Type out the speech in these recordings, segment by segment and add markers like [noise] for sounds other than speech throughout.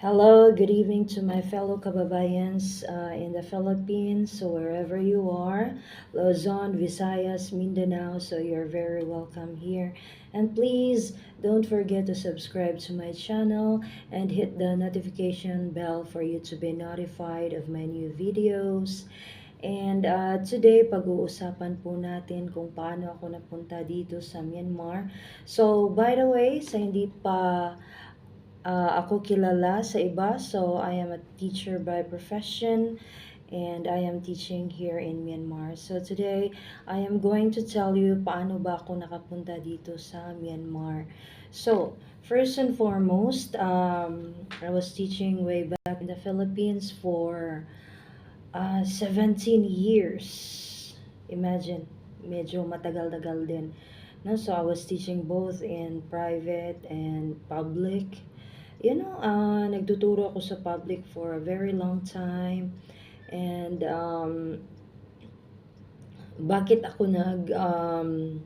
Hello, good evening to my fellow kababayans uh, in the Philippines, so wherever you are, Luzon, Visayas, Mindanao, so you're very welcome here. And please don't forget to subscribe to my channel and hit the notification bell for you to be notified of my new videos. And uh, today, pag-uusapan po natin kung paano ako napunta dito sa Myanmar. So, by the way, sa hindi pa uh, ako kilala sa iba. So, I am a teacher by profession and I am teaching here in Myanmar. So, today, I am going to tell you paano ba ako nakapunta dito sa Myanmar. So, first and foremost, um, I was teaching way back in the Philippines for uh, 17 years. Imagine, medyo matagal-tagal din. No, so I was teaching both in private and public. You know, uh, nagtuturo ako sa public for a very long time. And um, bakit ako nag um,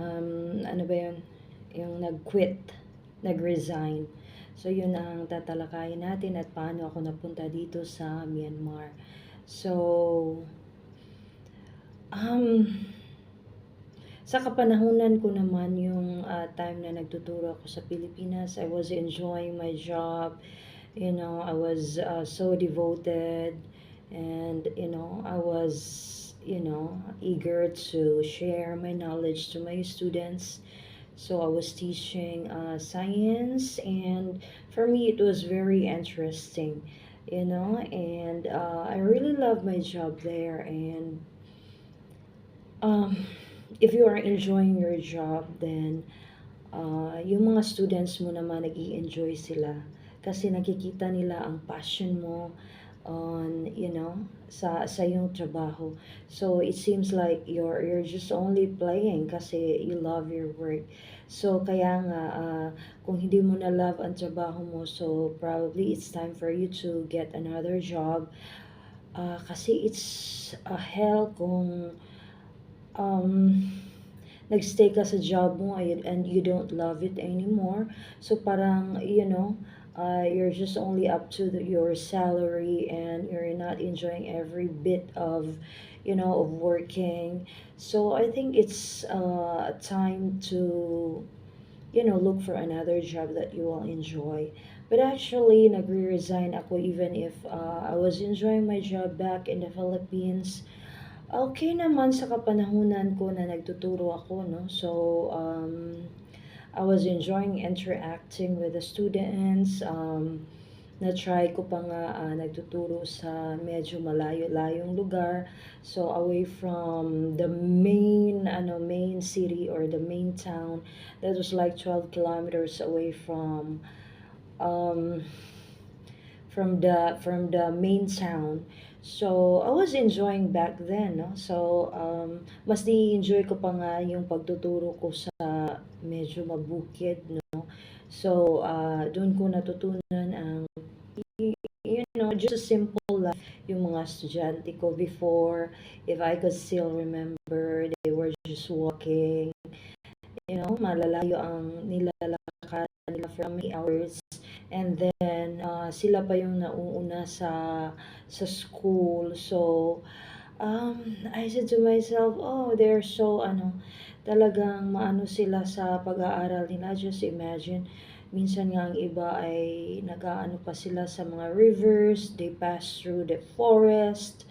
um, ano ba yun? Yung nag-quit, nag-resign. So, yun ang tatalakayin natin at paano ako napunta dito sa Myanmar. So, um, sa kapanahunan ko naman yung uh, time na nagtuturo ako sa Pilipinas, I was enjoying my job. You know, I was uh, so devoted and, you know, I was, you know, eager to share my knowledge to my students. So I was teaching uh, science, and for me, it was very interesting, you know. And uh, I really love my job there. And um, if you are enjoying your job, then uh, yung mga students mo naman nag enjoy sila. Kasi nakikita nila ang passion mo on you know sa sa yung trabaho. So it seems like you're you're just only playing kasi you love your work. So kaya nga uh, kung hindi mo na love ang trabaho mo so probably it's time for you to get another job. Uh, kasi it's a hell kung um nagstay ka sa job mo and you don't love it anymore. So parang you know uh, you're just only up to the, your salary and you're not enjoying every bit of you know of working. So i think it's uh, time to you know look for another job that you will enjoy. But actually nagre-resign ako even if uh, i was enjoying my job back in the philippines okay naman sa kapanahunan ko na nagtuturo ako no so um I was enjoying interacting with the students. Um, na-try ko pa nga uh, nagtuturo sa medyo malayo-layong lugar. So, away from the main, ano, main city or the main town. That was like 12 kilometers away from, um, from the, from the main town. So, I was enjoying back then, no? So, um, mas ni-enjoy ko pa nga yung pagtuturo ko sa medyo mabukid, no? So, uh, doon ko natutunan ang, you know, just a simple life. Yung mga estudyante ko before, if I could still remember, they were just walking. You know, malalayo ang nilalakad nila from hours. And then uh, sila pa yung nauuna sa sa school. So um I said to myself oh they're so ano talagang maano sila sa pag-aaral nila. Just imagine minsan nga ang iba ay nagaano pa sila sa mga rivers they pass through the forest.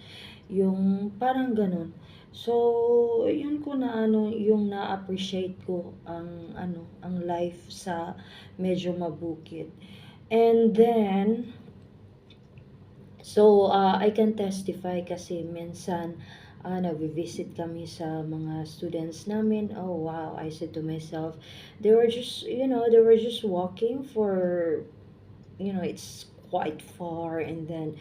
Yung parang ganun So, yun ko na ano, yung na-appreciate ko ang ano, ang life sa medyo mabukid. And then, so uh, I can testify kasi minsan uh, nag-visit kami sa mga students namin. Oh wow, I said to myself, they were just, you know, they were just walking for, you know, it's quite far and then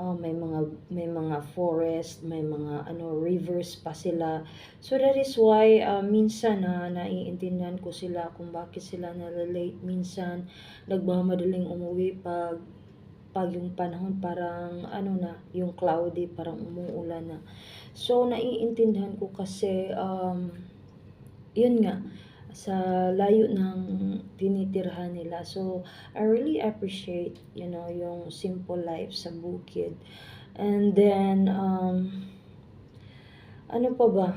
uh, may mga may mga forest, may mga ano rivers pa sila. So that is why uh, minsan na uh, naiintindihan ko sila kung bakit sila na-late minsan nagmamadaling umuwi pag pag yung panahon parang ano na, yung cloudy, parang umuulan na. So naiintindihan ko kasi um yun nga sa layo ng tinitirhan nila. So, I really appreciate, you know, yung simple life sa bukid. And then, um, ano pa ba?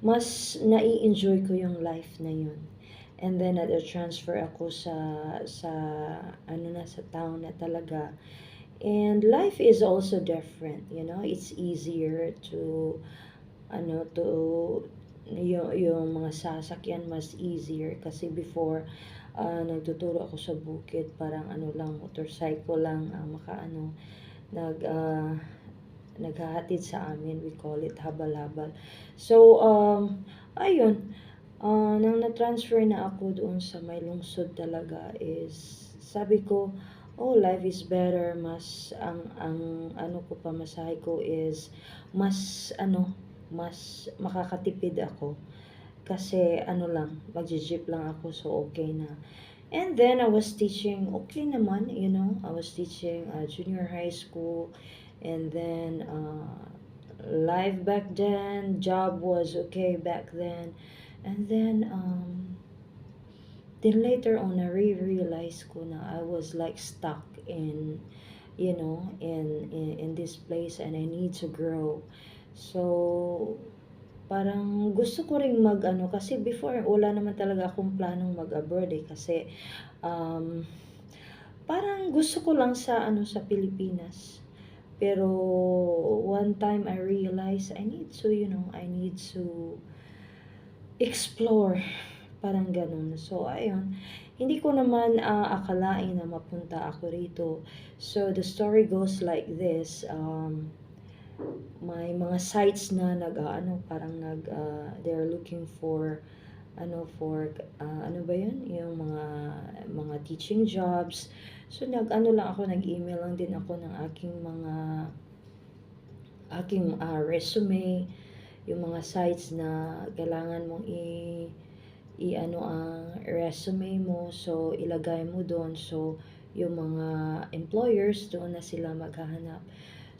Mas nai-enjoy ko yung life na yun. And then, na-transfer ako sa, sa, ano na, sa town na talaga. And life is also different, you know, it's easier to, ano, to, yung, yung mga sasakyan mas easier. Kasi before, ah, nagtuturo ako sa bukid, parang ano lang, motorcycle lang ang makaano, nag, ah, naghahatid sa amin, we call it habal-habal. So, um, ayun, ah, nang na-transfer na ako doon sa may lungsod talaga is, sabi ko, oh, life is better, mas, ang, ang, ano ko pa, masahe ko is, mas, ano, mas makakatipid ako. Kasi, ano lang, magji-jeep lang ako, so okay na. And then, I was teaching, okay naman, you know, I was teaching uh, junior high school, and then, uh, life back then, job was okay back then, and then, um, then later on, I re-realized ko na I was like stuck in, you know, in, in, in this place and I need to grow. So, parang gusto ko ring mag ano, kasi before, wala naman talaga akong planong mag-abroad eh, kasi, um, parang gusto ko lang sa, ano, sa Pilipinas. Pero, one time I realized I need to, you know, I need to explore. Parang ganun. So, ayun. Hindi ko naman ah, akalain na mapunta ako rito. So, the story goes like this. Um, may mga sites na nag ah, ano parang nag ah, they're looking for ano for ah, ano ba yun? Yung mga mga teaching jobs. So nag ano lang ako nag-email lang din ako ng aking mga aking ah, resume yung mga sites na kailangan mong i i ano ang resume mo. So ilagay mo doon. So yung mga employers doon na sila maghahanap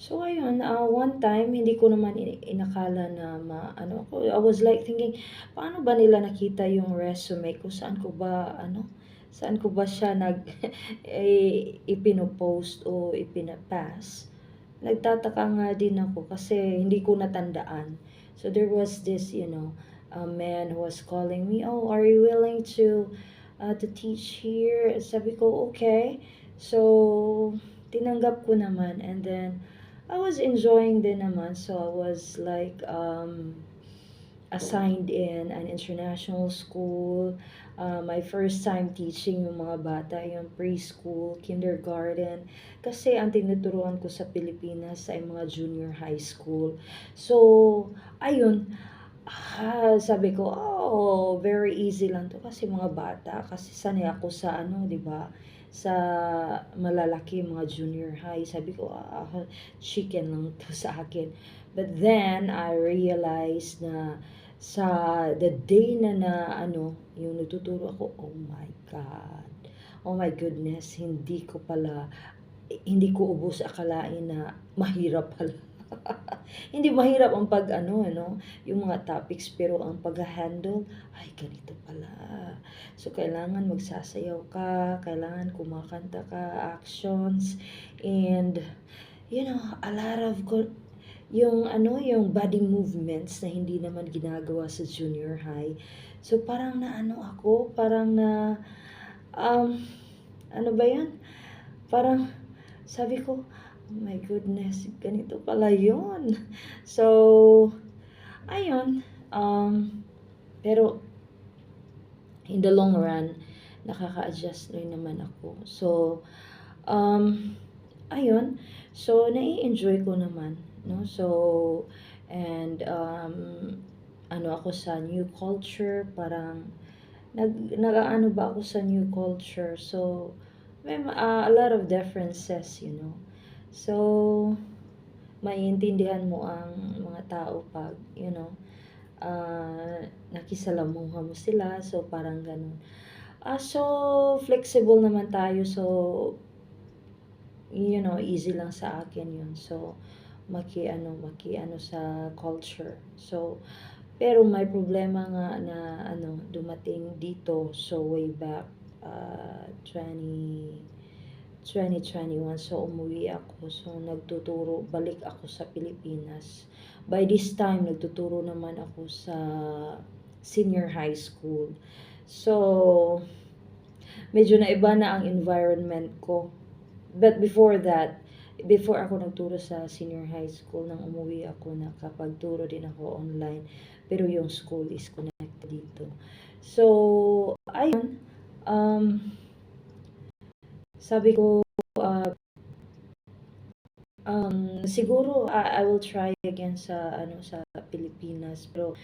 So ayun, ah, one time hindi ko naman ini inakala na ma ano ako, I was like thinking, paano ba nila nakita yung resume ko? Saan ko ba ano, saan ko ba siya nag [laughs] eh, ipino-post o ipina-pass? Nagtataka nga din ako kasi hindi ko natandaan. So there was this, you know, a man who was calling me, "Oh, are you willing to uh, to teach here?" Sabi ko, "Okay." So tinanggap ko naman and then I was enjoying din naman. So I was like um, assigned in an international school. Uh, my first time teaching yung mga bata, yung preschool, kindergarten. Kasi ang tinuturuan ko sa Pilipinas ay mga junior high school. So, ayun, ah, sabi ko, oh, very easy lang to kasi mga bata. Kasi sanay ako sa ano, di ba? Sa malalaki, mga junior high. Sabi ko, ah, chicken lang to [laughs] sa akin. But then, I realized na sa the day na na ano, yung nagtuturo ako, oh my God. Oh my goodness, hindi ko pala, hindi ko ubos akalain na mahirap pala. [laughs] hindi mahirap ang pag ano, no, yung mga topics pero ang pag-handle ay ganito pala. So kailangan magsasayaw ka, kailangan kumakanta ka, actions and you know, a lot of yung ano, yung body movements na hindi naman ginagawa sa junior high. So parang na ano ako, parang na um ano ba 'yan? Parang sabi ko, Oh my goodness, ganito pala yun. So, ayun. Um, pero, in the long run, nakaka-adjust rin naman ako. So, um, ayun. So, nai-enjoy ko naman. No? So, and, um, ano ako sa new culture, parang, nag, nag-ano ba ako sa new culture. So, may uh, a lot of differences, you know. So, maiintindihan mo ang mga tao pag, you know, uh, nakisalamuha mo sila. So, parang ganun. Uh, so, flexible naman tayo. So, you know, easy lang sa akin yun. So, maki ano, maki ano sa culture. So, Pero may problema nga na ano, dumating dito. So, way back uh, 20, 2021. So, umuwi ako. So, nagtuturo, balik ako sa Pilipinas. By this time, nagtuturo naman ako sa senior high school. So, medyo naiba na ang environment ko. But before that, before ako nagturo sa senior high school, nang umuwi ako, nakapagturo din ako online. Pero yung school is connected dito. So, ayun. Um, sabi ko, uh, um, siguro I, I will try again sa ano sa Pilipinas. Pero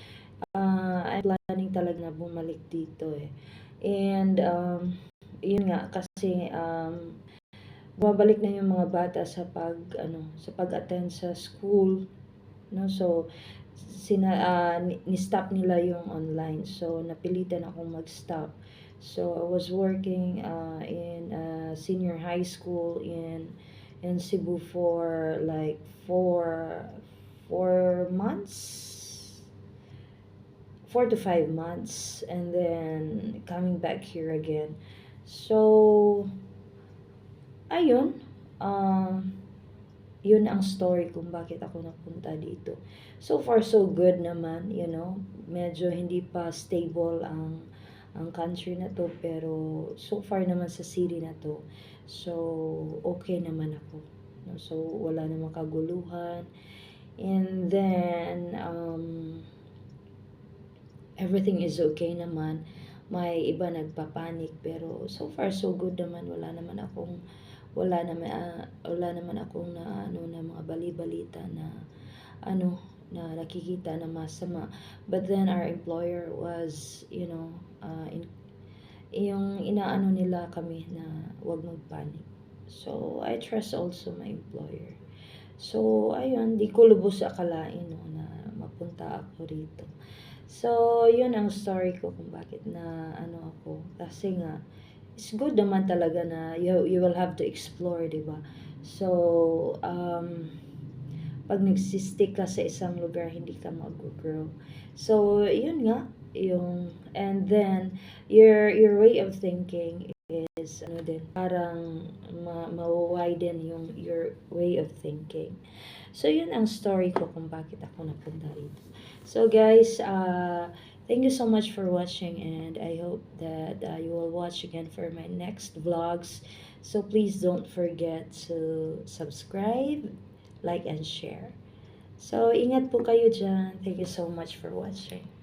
uh, I'm planning talaga na bumalik dito eh. And um, yun nga kasi um, bumabalik na yung mga bata sa pag ano sa pag-attend sa school no? So sina uh, ni-stop nila yung online. So napilitan akong mag-stop so I was working uh, in uh, senior high school in in Cebu for like four four months. Four to five months and then coming back here again. So ayun um yun ang story kung bakit ako napunta dito. So far so good naman you know. Medyo hindi pa stable ang ang country na to pero so far naman sa city na to so okay naman ako. So wala namang kaguluhan. And then um everything is okay naman. May iba nagpapanik pero so far so good naman. Wala naman akong wala naman uh, wala naman akong na ano na mga bali-balita na ano na nakikita na masama. But then our employer was you know uh, in, yung inaano nila kami na wag magpanik. So I trust also my employer. So ayun di ko lubos akalain no, na mapunta ako rito. So yun ang story ko kung bakit na ano ako. Kasi nga it's good naman talaga na you, you will have to explore, di ba? So, um, pag nagsistick ka sa isang lugar, hindi ka mag-grow. So, yun nga, yung, and then, your, your way of thinking is, ano din, parang ma, ma-widen yung, your way of thinking. So, yun ang story ko kung bakit ako napunta rito. So, guys, uh, Thank you so much for watching and I hope that uh, you will watch again for my next vlogs. So please don't forget to subscribe, like, and share. So ingat po kayo dyan. Thank you so much for watching.